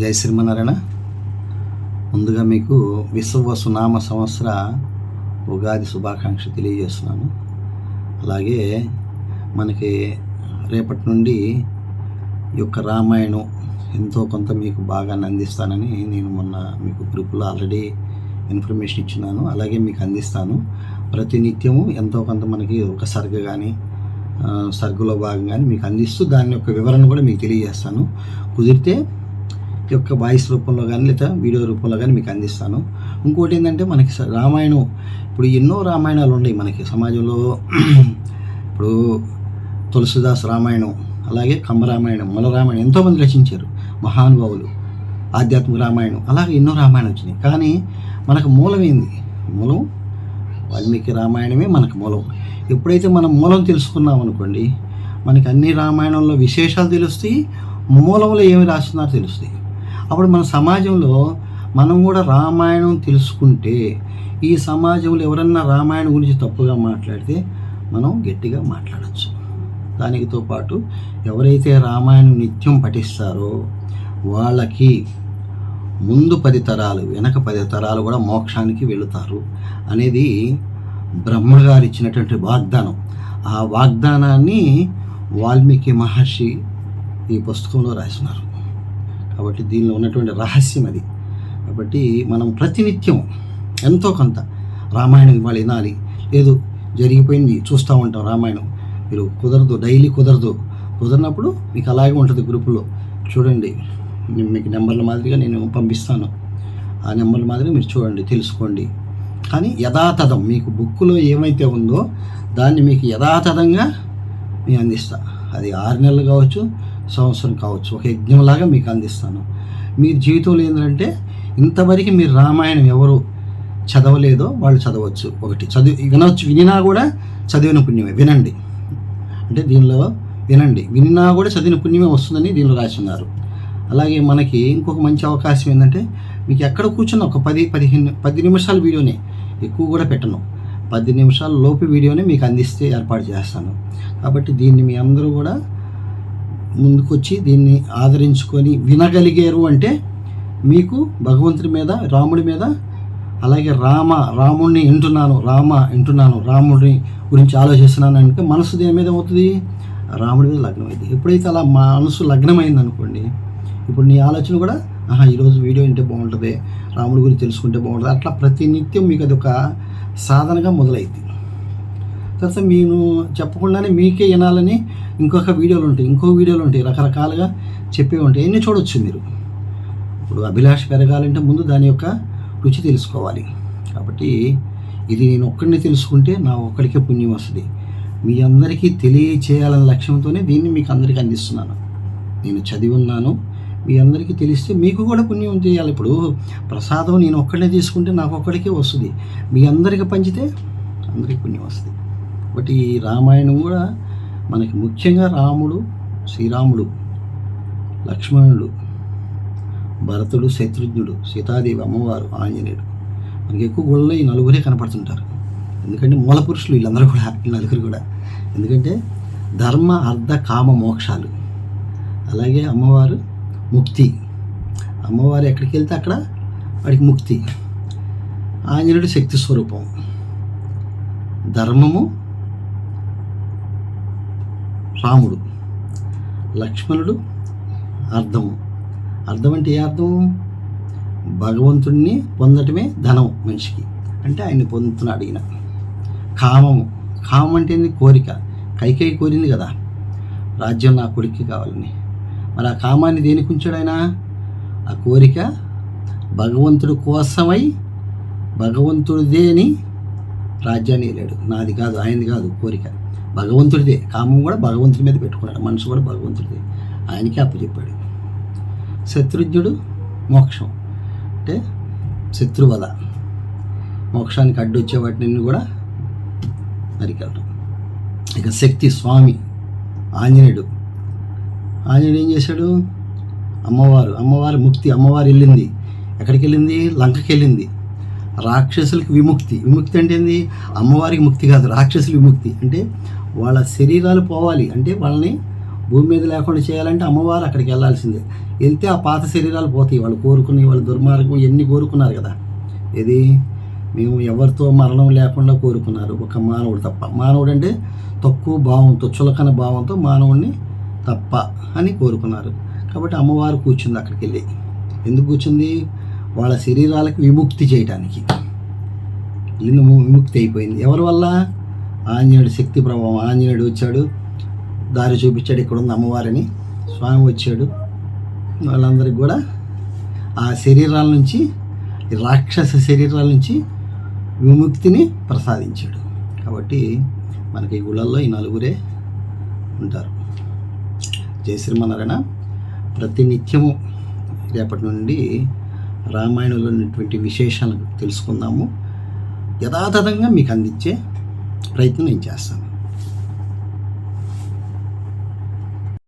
జై శ్రీమన్నారాయణ. ముందుగా మీకు విశ్వవసునామ సంవత్సర ఉగాది శుభాకాంక్ష తెలియజేస్తున్నాను. అలాగే మనకి రేపటి నుండి ఈ యొక్క రామాయణం ఎంతో కొంత మీకు బాగా అందిస్తానని నేను మొన్న మీకు గ్రూపులో ఆల్రెడీ ఇన్ఫర్మేషన్ ఇచ్చినాను అలాగే మీకు అందిస్తాను. ప్రతినిత్యము ఎంతో కొంత మనకి ఒక సర్గ కానీ సర్గులో భాగంగానే మీకు అందిస్తూ దాని యొక్క వివరణ కూడా మీకు తెలియజేస్తాను. కుదిరితే యొక్క వాయిస్ రూపంలో కానీ లేదా వీడియో రూపంలో కానీ మీకు అందిస్తాను. ఇంకోటి ఏంటంటే మనకి స- రామాయణం ఇప్పుడు ఎన్నో రామాయణాలు ఉన్నాయి మనకి సమాజంలో. ఇప్పుడు తులసిదాస్ రామాయణం అలాగే కంబరామాయణం మొల రామాయణం ఎంతోమంది రచించారు. మహానుభావులు ఆధ్యాత్మిక రామాయణం అలాగే ఎన్నో రామాయణం వచ్చినాయి. కానీ మనకు మూలం ఏంది? మూలం? వాల్మీకి రామాయణమే మనకు మూలం. ఎప్పుడైతే మనం మూలం తెలుసుకున్నాం అనుకోండి మనకి అన్ని రామాయణంలో విశేషాలు తెలుస్తాయి మూలంలో ఏమి రాస్తున్నారో తెలుస్తాయి. అప్పుడు మన సమాజంలో మనం కూడా రామాయణం తెలుసుకుంటే ఈ సమాజంలో ఎవరన్నా రామాయణం గురించి తప్పుగా మాట్లాడితే మనం గట్టిగా మాట్లాడచ్చు. దానితో పాటు ఎవరైతే రామాయణం నిత్యం పఠిస్తారో వాళ్ళకి ముందు పది తరాలు వెనక పది తరాలు కూడా మోక్షానికి వెళుతారు అనేది బ్రహ్మ గారు ఇచ్చినటువంటి వాగ్దానం. ఆ వాగ్దానాన్ని వాల్మీకి మహర్షి ఈ పుస్తకంలో రాసినారు. కాబట్టి దీనిలో ఉన్నటువంటి రహస్యం అది. కాబట్టి మనం ప్రతినిత్యం ఎంతో కొంత రామాయణం ఇవాళ వినాలి. లేదు జరిగిపోయింది చూస్తూ ఉంటాం రామాయణం. మీరు కుదరదు డైలీ కుదరదు. కుదరినప్పుడు మీకు అలాగే ఉంటుంది గ్రూపులో చూడండి నేను మీకు నెంబర్ల మాదిరిగా నేను పంపిస్తాను. ఆ నెంబర్ల మాదిరిగా మీరు చూడండి తెలుసుకోండి. కానీ యథాతథం మీకు బుక్లో ఏమైతే ఉందో దాన్ని మీకు యథాతథంగా నేను అందిస్తా. అది ఆరు నెలలు కావచ్చు సంవత్సరం కావచ్చు ఒక యజ్ఞంలాగా మీకు అందిస్తాను. మీ జీవితంలో ఏంటంటే ఇంతవరకు మీరు రామాయణం ఎవరు చదవలేదో వాళ్ళు చదవచ్చు. ఒకటి చదివి వినవచ్చు వినినా కూడా చదివిన పుణ్యమే వినండి. అంటే దీనిలో వినండి వినినా కూడా చదివిన పుణ్యమే వస్తుందని దీనిలో రాసి అలాగే మనకి ఇంకొక మంచి అవకాశం ఏంటంటే మీకు ఎక్కడ కూర్చున్న ఒక పది పదిహేను పది నిమిషాల వీడియోనే ఎక్కువ కూడా పెట్టను. పది నిమిషాల లోపు వీడియోనే మీకు అందిస్తే ఏర్పాటు చేస్తాను. కాబట్టి దీన్ని మీ అందరూ కూడా ముందుకొచ్చి దీన్ని ఆదరించుకొని వినగలిగారు అంటే మీకు భగవంతుడి మీద రాముడి మీద అలాగే రామ రాముడిని వింటున్నాను రామ వింటున్నాను రాముడిని గురించి ఆలోచిస్తున్నాను అంటే మనసు దేని మీద అవుతుంది రాముడి మీద లగ్నం అయింది ఎప్పుడైతే అలా మనసు లగ్నమైంది అనుకోండి ఇప్పుడు నీ ఆలోచన కూడా ఆహా ఈరోజు వీడియో వింటే బాగుంటుంది రాముడి గురించి తెలుసుకుంటే బాగుంటుంది అట్లా ప్రతి నిత్యం మీకు అది ఒక సాధనగా మొదలైంది తర్వాత నేను చెప్పకుండానే మీకే వినాలని ఇంకొక వీడియోలు ఉంటాయి. ఇంకో వీడియోలు ఉంటాయి. రకరకాలుగా చెప్పే ఉంటాయి. అన్నీ చూడొచ్చు మీరు? ఇప్పుడు అభిలాష పెరగాలంటే ముందు దాని యొక్క రుచి తెలుసుకోవాలి. కాబట్టి ఇది నేను ఒక్కడిని తెలుసుకుంటే నా ఒక్కడికే పుణ్యం వస్తుంది. మీ అందరికీ తెలియచేయాలనే లక్ష్యంతోనే దీన్ని మీకు అందరికీ అందిస్తున్నాను. నేను చదివి ఉన్నాను. మీ అందరికీ తెలిస్తే మీకు కూడా పుణ్యం చేయాలి. ఇప్పుడు ప్రసాదం నేను ఒక్కడే తీసుకుంటే నాకు ఒక్కడికే వస్తుంది. మీ అందరికీ పంచితే అందరికీ పుణ్యం వస్తుంది. కాబట్టి ఈ రామాయణం కూడా మనకి ముఖ్యంగా రాముడు శ్రీరాముడు లక్ష్మణుడు భరతుడు శత్రుఘ్నుడు సీతాదేవి అమ్మవారు ఆంజనేయుడు. మనకి ఎక్కువ గుళ్ళలో ఈ నలుగురే కనపడుతుంటారు. ఎందుకంటే మూల పురుషులు వీళ్ళందరూ కూడా ఈ నలుగురు కూడా. ఎందుకంటే ధర్మ అర్ధ కామ మోక్షాలు. అలాగే అమ్మవారు ముక్తి. అమ్మవారు ఎక్కడికి వెళ్తే అక్కడ వాడికి ముక్తి. ఆంజనేయుడు శక్తి స్వరూపం. ధర్మము రాముడు. లక్ష్మణుడు అర్థము అర్థం అంటే ఏ అర్థం భగవంతుడిని పొందటమే ధనం మనిషికి. అంటే ఆయన్ని పొందుతున్న అడిగిన. కామము. కామం అంటే కోరిక. కైకై కోరింది కదా. రాజ్యం నా కొడుక్కి కావాలని. మరి ఆ కామాన్ని దేనికి ఉంచాడు ఆయన? ఆ కోరిక భగవంతుడి కోసమై భగవంతుడిదే అని రాజ్యాన్ని వెళ్ళాడు నాది కాదు ఆయనది కాదు కోరిక. భగవంతుడిదే. కామం కూడా భగవంతుడి మీద పెట్టుకున్నాడు. మనసు కూడా భగవంతుడిదే. ఆయనకి అప్పచెప్పాడు శత్రుజ్ఞుడు మోక్షం. అంటే శత్రువద మోక్షానికి అడ్డు వచ్చే వాటిని కూడా నరికెళ్ళడం ఇక శక్తి స్వామి ఆంజనేయుడు. ఆంజనేయుడు ఏం చేశాడు? అమ్మవారు. అమ్మవారి ముక్తి. అమ్మవారు వెళ్ళింది. ఎక్కడికి వెళ్ళింది లంకకి వెళ్ళింది రాక్షసులకి విముక్తి. విముక్తి అంటే ఏంది? అమ్మవారికి ముక్తి కాదు రాక్షసుల విముక్తి. అంటే వాళ్ళ శరీరాలు పోవాలి. అంటే వాళ్ళని భూమి మీద లేకుండా చేయాలంటే అమ్మవారు అక్కడికి వెళ్ళాల్సిందే. వెళ్తే ఆ పాత శరీరాలు పోతాయి. వాళ్ళు కోరుకుని వాళ్ళ దుర్మార్గం ఎన్ని కోరుకున్నారు కదా. ఇది మేము ఎవరితో మరణం లేకుండా కోరుకున్నారు. ఒక మానవుడు తప్ప. మానవుడు అంటే తక్కువ భావంతో చులకన భావంతో మానవుడిని తప్ప అని కోరుకున్నారు. కాబట్టి అమ్మవారు కూర్చుంది అక్కడికి వెళ్ళి. ఎందుకు కూర్చుంది? వాళ్ళ శరీరాలకు విముక్తి చేయటానికి. ఇల్లు విముక్తి అయిపోయింది. ఎవరి వల్ల? ఆంజనేయుడు శక్తి ప్రభావం. ఆంజనేయుడు వచ్చాడు. దారి చూపించాడు. ఇక్కడ ఉంది అమ్మవారిని. స్వామి వచ్చాడు. వాళ్ళందరికీ కూడా ఆ శరీరాల నుంచి రాక్షస శరీరాల నుంచి విముక్తిని ప్రసాదించాడు. కాబట్టి మనకి ఈ గుళ్ళల్లో ఈ నలుగురే ఉంటారు. జయ శ్రీమన్నారాయణ ప్రతి నిత్యము రేపటి నుండి రామాయణంలో ఉన్నటువంటి విశేషాలను తెలుసుకుందాము. యథాతథంగా మీకు అందించే ప్రయత్నం నేను చేస్తాను.